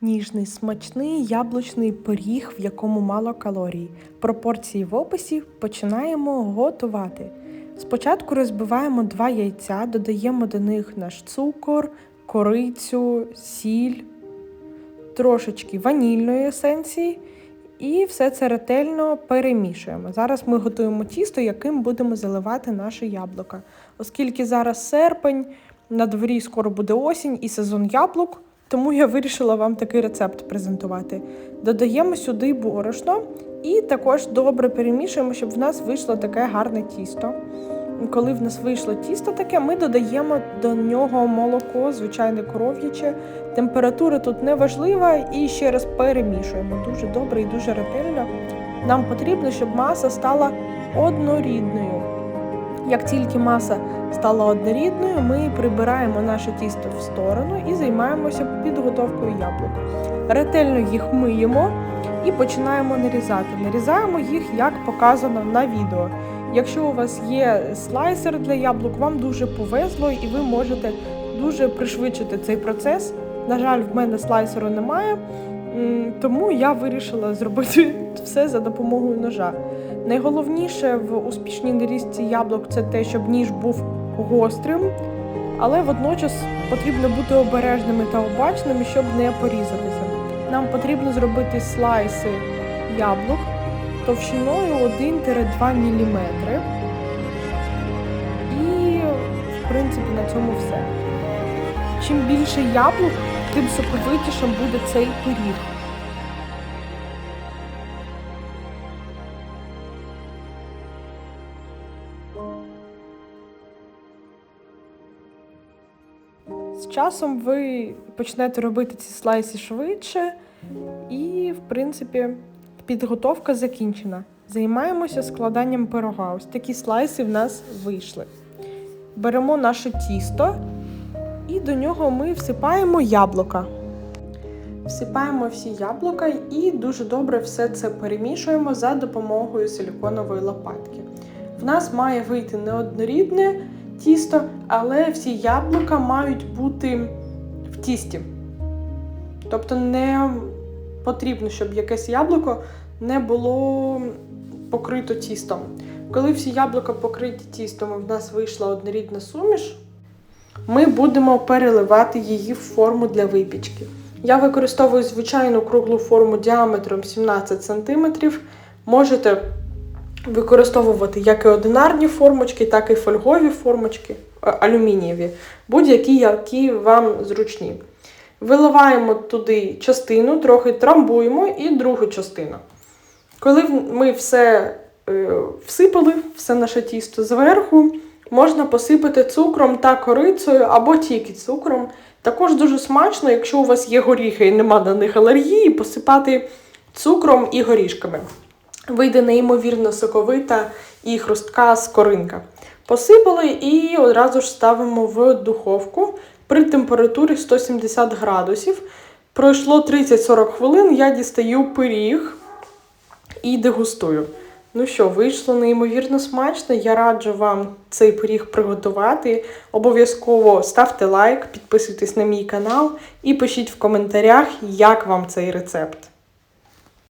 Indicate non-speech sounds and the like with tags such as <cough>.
Ніжний, смачний яблучний пиріг, в якому мало калорій. Пропорції в описі починаємо готувати. Спочатку розбиваємо два яйця, додаємо до них наш цукор, корицю, сіль, трошечки ванільної есенції і все це ретельно перемішуємо. Зараз ми готуємо тісто, яким будемо заливати наше яблука. Оскільки зараз серпень, на дворі скоро буде осінь і сезон яблук, тому я вирішила вам такий рецепт презентувати. Додаємо сюди борошно і також добре перемішуємо, щоб в нас вийшло таке гарне тісто. Коли в нас вийшло тісто таке, ми додаємо до нього молоко, звичайне коров'яче. Температура тут не важлива і ще раз перемішуємо дуже добре і дуже ретельно. Нам потрібно, щоб маса стала однорідною. Як тільки маса стала однорідною, ми прибираємо наше тісто в сторону і займаємося підготовкою яблук. Ретельно їх миємо і починаємо нарізати. Нарізаємо їх, як показано на відео. Якщо у вас є слайсер для яблук, вам дуже повезло і ви можете дуже пришвидшити цей процес. На жаль, в мене слайсеру немає, тому я вирішила зробити <laughs> все за допомогою ножа. Найголовніше в успішній нарізці яблук це те, щоб ніж був гострим, але водночас потрібно бути обережними та обачними, щоб не порізатися. Нам потрібно зробити слайси яблук товщиною 1-2 мм. І, в принципі, на цьому все. Чим більше яблук, тим соковитішим буде цей пиріг. З часом ви почнете робити ці слайси швидше, і, в принципі, підготовка закінчена. Займаємося складанням пирога. Ось такі слайси в нас вийшли. Беремо наше тісто і до нього ми всипаємо яблука. Всипаємо всі яблука і дуже добре все це перемішуємо за допомогою силіконової лопатки. В нас має вийти неоднорідне тісто, але всі яблука мають бути в тісті. Тобто не потрібно, щоб якесь яблуко не було покрито тістом. Коли всі яблука покриті тістом, і в нас вийшла однорідна суміш, ми будемо переливати її в форму для випічки. Я використовую звичайну круглу форму діаметром 17 см. Можете використовувати як і одинарні формочки, так і фольгові формочки, алюмінієві, будь-які, які вам зручні. Виливаємо туди частину, трохи трамбуємо і другу частину. Коли ми все е, всипали, все наше тісто зверху, можна посипати цукром та корицею або тільки цукром. Також дуже смачно, якщо у вас є горіхи і нема на них алергії, посипати цукром і горішками. Вийде неймовірно соковита і хрустка скоринка. Посипали і одразу ж ставимо в духовку при температурі 170 градусів. Пройшло 30-40 хвилин, я дістаю пиріг і дегустую. Ну що, вийшло неймовірно смачно. Я раджу вам цей пиріг приготувати. Обов'язково ставте лайк, підписуйтесь на мій канал і пишіть в коментарях, як вам цей рецепт.